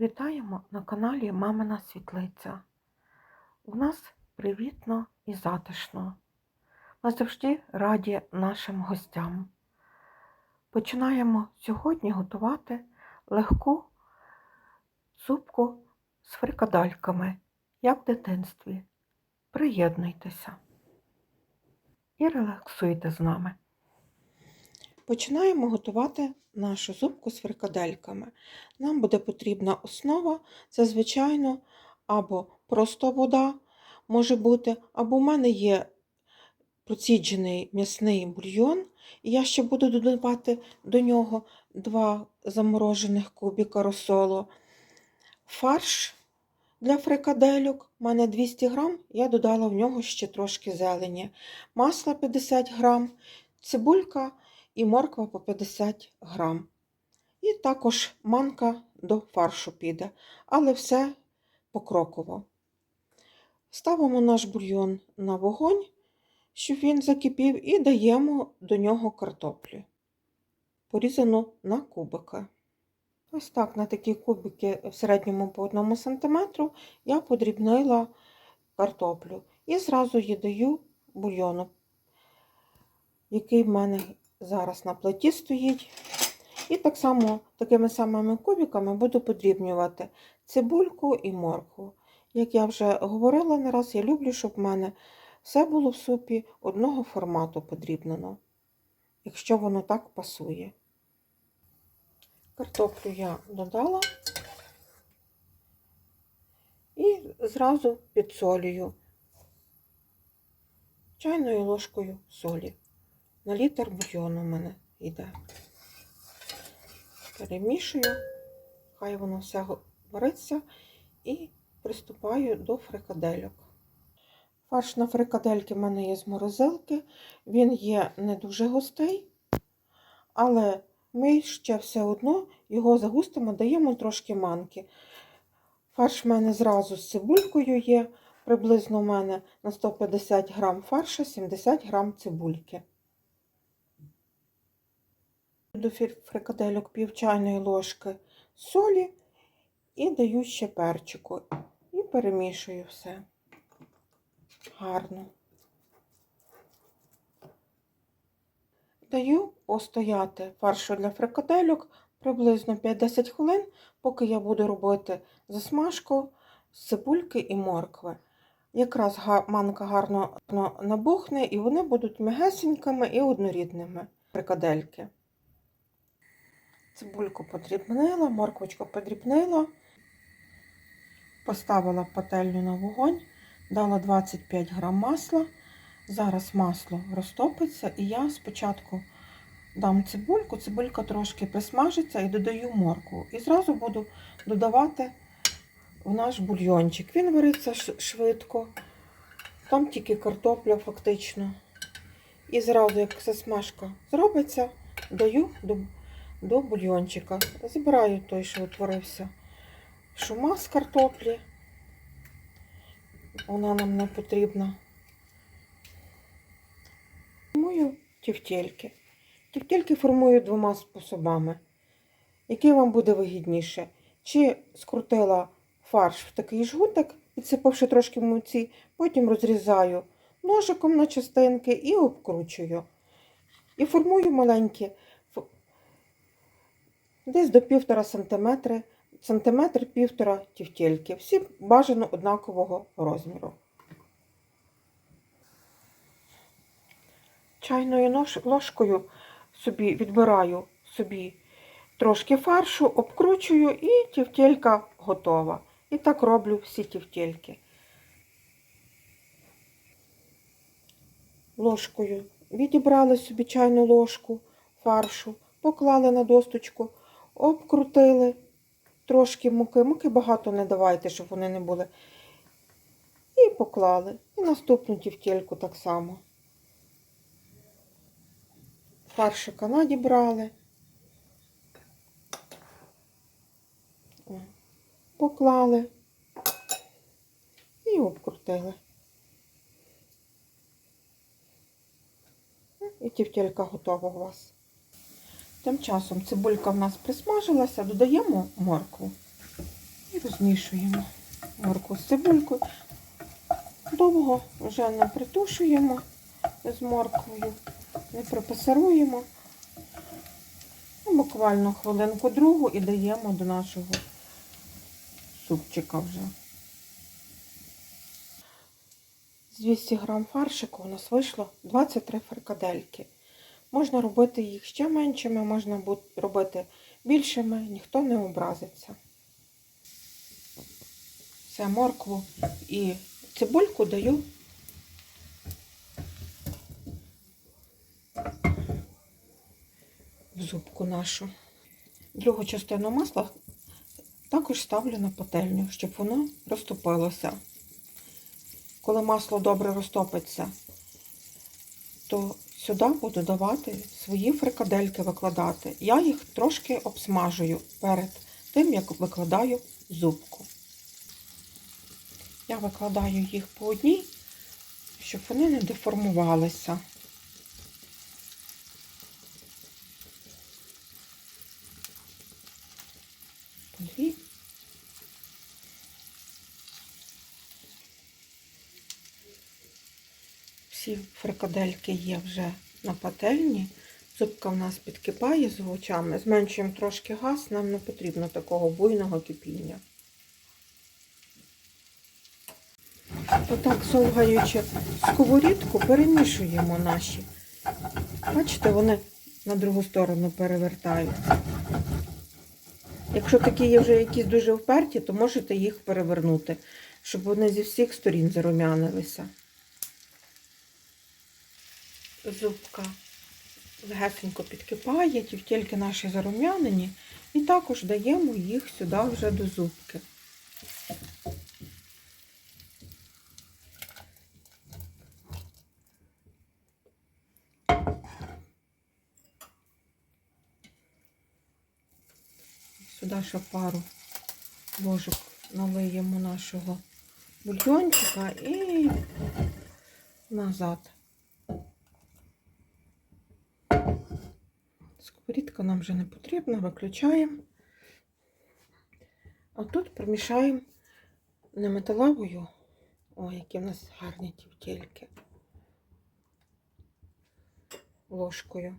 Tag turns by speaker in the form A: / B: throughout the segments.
A: Вітаємо на каналі Мамина Світлиця. У нас привітно і затишно. Ми завжди раді нашим гостям. Починаємо сьогодні готувати легку зубку з фрикадальками, як в дитинстві. Приєднуйтеся і релаксуйте з нами. Починаємо готувати нашу зубку з фрикадельками. Нам буде потрібна основа, це, звичайно, або просто вода може бути, або в мене є проціджений м'ясний бульйон, і я ще буду додавати до нього два заморожених кубіка розсолу. Фарш для фрикадельок у мене 200 грам, я додала в нього ще трошки зелені. Масло 50 грам, цибулька і морква по 50 грам. І також манка до фаршу піде, але все покроково. Ставимо наш бульйон на вогонь, щоб він закипів, і даємо до нього картоплю, порізану на кубики. Ось так, на такі кубики в середньому по 1 см я подрібнила картоплю і зразу їй даю бульйону, який в мене зараз на плиті стоїть. І так само такими самими кубиками буду подрібнювати цибульку і моркву. Як я вже говорила не раз, я люблю, щоб в мене все було в супі одного формату подрібнено, якщо воно так пасує. Картоплю я додала і зразу підсолюю чайною ложкою солі. На літр бульйону в мене йде. Перемішую, хай воно все вариться і приступаю до фрикадельок. Фарш на фрикадельки в мене є з морозилки, він є не дуже густий, але ми ще все одно його загустимо, даємо трошки манки. Фарш в мене зразу з цибулькою є, приблизно у мене на 150 грам фарша, 70 грам цибульки. До фрикадельок пів чайної ложки солі і даю ще перчику. І перемішую все гарно. Даю постояти фаршу для фрикадельок приблизно 5-10 хвилин, поки я буду робити засмажку з цибульки і моркви. Якраз манка гарно набухне, і вони будуть м'ягесенькими і однорідними фрикадельки. Цибульку подрібнила, морквочку подрібнила, поставила пательню на вогонь, дала 25 грам масла. Зараз масло розтопиться, і я спочатку дам цибульку, цибулька трошки присмажиться і додаю моркву. І зразу буду додавати в наш бульйончик. Він вариться швидко, там тільки картопля фактично. І зразу, як засмажка зробиться, даю до до бульйончика. Збираю той, що утворився шума з картоплі. Вона нам не потрібна. Формую тівтєльки. Тівтєльки формую двома способами. Який вам буде вигідніше? Чи скрутила фарш в такий жгутик, підсипавши трошки муці, потім розрізаю ножиком на частинки і обкручую. І формую маленькі десь до 1,5 см, сантиметр півтора тівтєльки. Всі бажано однакового розміру. Чайною ложкою собі відбираю собі трошки фаршу, обкручую і тівтєлька готова. І так роблю всі тівтєльки. Ложкою відібрали собі чайну ложку фаршу, поклали на досточку обкрутили трошки муки. Муки багато не давайте, щоб вони не були. І поклали. І наступну тівтєльку так само. Фаршика надібрали. Поклали і обкрутили. І тівтєлька готова у вас. Тим часом цибулька в нас присмажилася, додаємо моркву. і розмішуємо морку з цибулькою. Довго вже не притушуємо з морквою, не припасируємо. Ну, Буквально хвилинку другу і даємо до нашого супчика вже. З 200 грам фаршику у нас вийшло 23 фрикадельки. Можна робити їх ще меншими, можна робити більшими, ніхто не образиться. Все, моркву і цибульку даю в зубку нашу. Другу частину масла також ставлю на пательню, щоб воно розтопилося. Коли масло добре розтопиться, то сюди буду давати свої фрикадельки викладати. Я їх трошки обсмажую перед тим, як викладаю зубку. Я викладаю їх по одній, щоб вони не деформувалися. По дві. Фрикадельки є вже на пательні. Зубка в нас підкипає з очами. Зменшуємо трошки газ, нам не потрібно такого буйного кипіння. Отак, солгаючи сковорідку, перемішуємо наші. Бачите, вони на другу сторону перевертають. Якщо такі є вже якісь дуже вперті, то можете їх перевернути, щоб вони зі всіх сторін зарум'янилися. Зубка легесенько підкипає, тільки наші зарум'янені, і також даємо їх сюди вже до зубки. Сюди ще пару ложок налиємо нашого бульйончика і назад. Нам вже не потрібна, виключаємо. А тут примішаємо не металевою. Ой, які в нас гарні тівтєльки. Ложкою.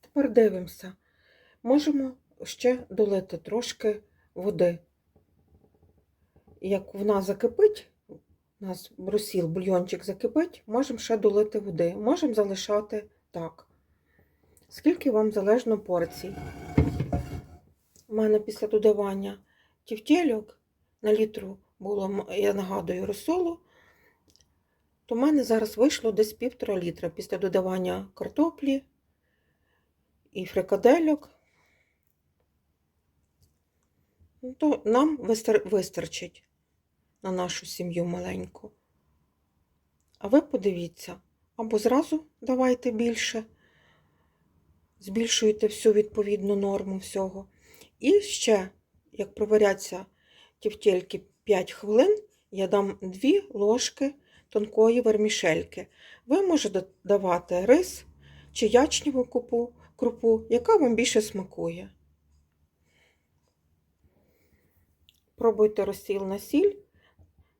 A: Тепер дивимося. Можемо ще долити трошки води. Як вона закипить, у нас брусіл, бульйончик закипить, можемо ще долити води. Можемо залишати так. Скільки вам залежно порцій. У мене після додавання тівтєльок на літру було, я нагадую, розсолу, то в мене зараз вийшло десь півтора літра після додавання картоплі і фрикадельок. Ну, то нам вистачить на нашу сім'ю маленьку. А ви подивіться, або зразу давайте більше, збільшуєте всю відповідну норму всього. І ще, як проваряться тівтєльки 5 хвилин, я дам 2 ложки тонкої вермішельки. Ви можете давати рис чи ячневу крупу, крупу, яка вам більше смакує. Пробуйте розсіл на сіль.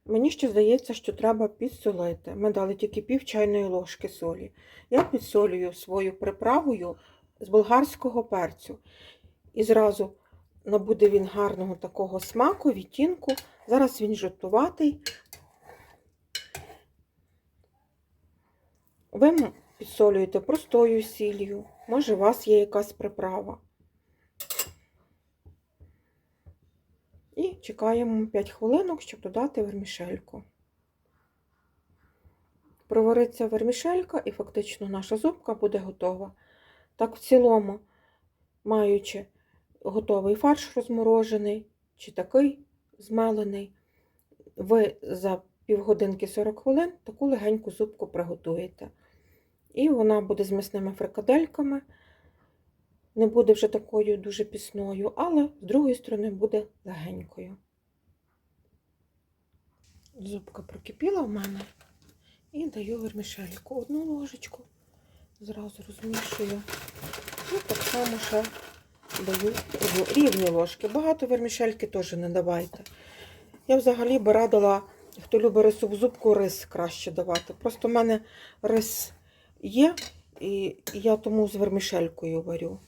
A: Мені ще здається, що треба підсолити. Ми дали тільки пів чайної ложки солі. Я підсолюю свою приправою з болгарського перцю. І зразу набуде він гарного такого смаку, відтінку. Зараз він жовтуватий. Ви підсолюєте простою сіллю. Може, у вас є якась приправа. І чекаємо 5 хвилинок, щоб додати вермішельку. Провариться вермішелька і фактично наша зубка буде готова. Так, в цілому, маючи готовий фарш розморожений чи такий змелений, ви за півгодинки 40 хвилин таку легеньку зубку приготуєте. І вона буде з м'ясними фрикадельками. Не буде вже такою дуже пісною, але з другої сторони буде легенькою. Зубка прокипіла в мене і даю вермішельку. Одну ложечку, зразу розмішую. І так само ще даю рівні ложки. Багато вермішельки теж не давайте. Я взагалі би радила, хто любить рису в зубку, рис краще давати. Просто в мене рис є, і я тому з вермішелькою варю.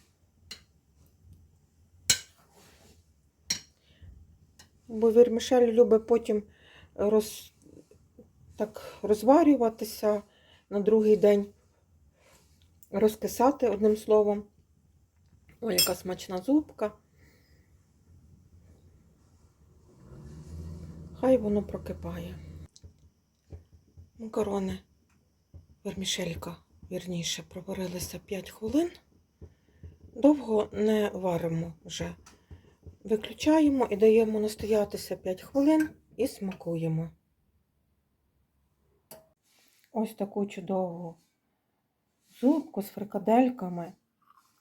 A: Бо вермішель любить потім роз... так розварюватися на другий день, розкисати одним словом. Ой, яка смачна зубка. Хай воно прокипає. Макарони, вермішелька, вірніше, проварилися 5 хвилин. Довго не варимо вже. Виключаємо і даємо настоятися 5 хвилин і смакуємо. Ось таку чудову зубку з фрикадельками,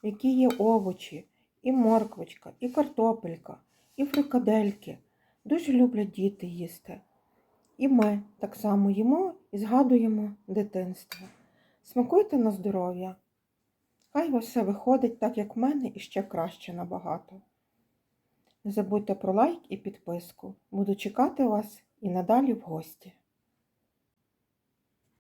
A: в якій є овочі, і морквочка, і картопелька, і фрикадельки. Дуже люблять діти їсти. І ми так само їмо і згадуємо дитинство. Смакуйте на здоров'я. Хай у вас все виходить так, як в мене, і ще краще набагато. Не забудьте про лайк і підписку. Буду чекати вас і надалі в гості.